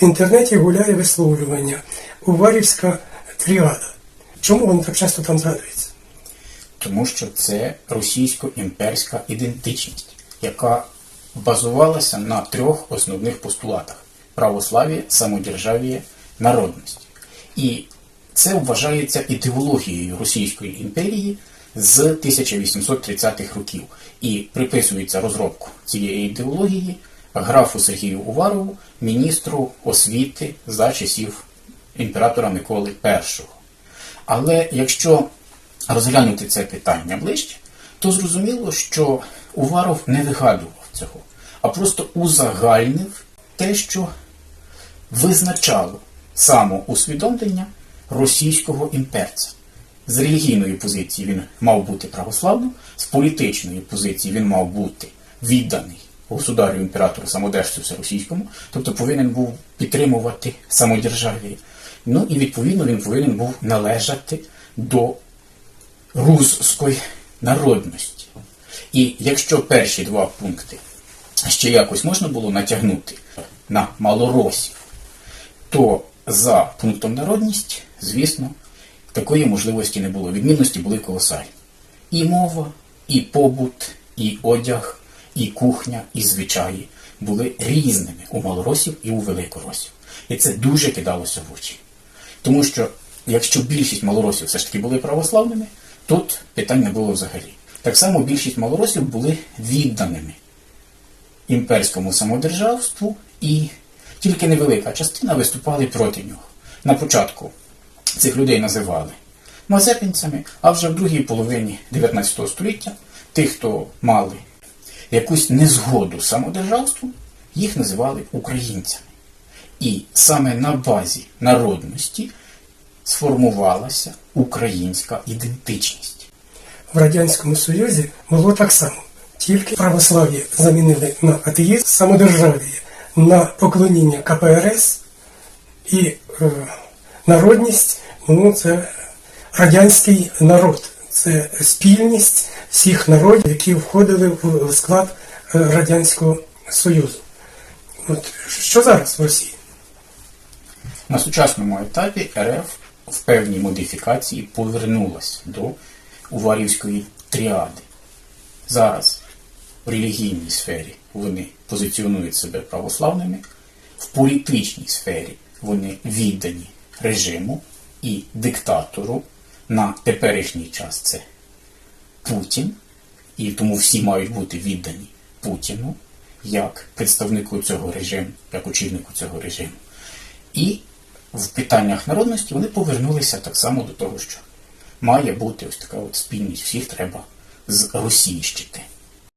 в інтернеті гуляє висловлювання Уварівська тріада. Чому воно так часто там згадується? Тому що це російсько-імперська ідентичність, яка базувалася на трьох основних постулатах: православ'я, самодержав'я, народність. І це вважається ідеологією Російської імперії з 1830-х років. І приписується розробку цієї ідеології графу Сергію Уварову, міністру освіти за часів імператора Миколи І. Але якщо розглянути це питання ближче, то зрозуміло, що Уваров не вигадував цього, а просто узагальнив те, що визначало самоусвідомлення російського імперця. З релігійної позиції він мав бути православним, з політичної позиції він мав бути відданий государю імператору самодержцю всеросійському, тобто повинен був підтримувати самодержав'я. Ну і відповідно він повинен був належати до руської народності. І якщо перші два пункти ще якось можна було натягнути на малоросів, то за пунктом народність, звісно, такої можливості не було. Відмінності були колосальні. І мова, і побут, і одяг, і кухня, і звичаї були різними у малоросів і у великоросів. І це дуже кидалося в очі. Тому що якщо більшість малоросів все ж таки були православними, тут питань не було взагалі. Так само більшість малоросів були відданими імперському самодержавству, і тільки невелика частина виступали проти нього. На початку цих людей називали мазепинцями, а вже в другій половині 19 століття тих, хто мали якусь незгоду з самодержавством, їх називали українцями. І саме на базі народності сформувалася українська ідентичність. В Радянському Союзі було так само. Тільки православ'я замінили на атеїзм, самодержав'я на поклоніння КПРС і е, народність ну, це радянський народ. Це спільність всіх народів, які входили в склад е, Радянського Союзу. От що зараз в Росії? На сучасному етапі РФ в певній модифікації повернулась до Уварівської тріади. Зараз в релігійній сфері вони позиціонують себе православними, в політичній сфері вони віддані режиму і диктатору. На теперішній час це Путін, і тому всі мають бути віддані Путіну як представнику цього режиму, як очільнику цього режиму. І в питаннях народності вони повернулися так само до того, що має бути ось така от спільність, всіх треба з Російщити.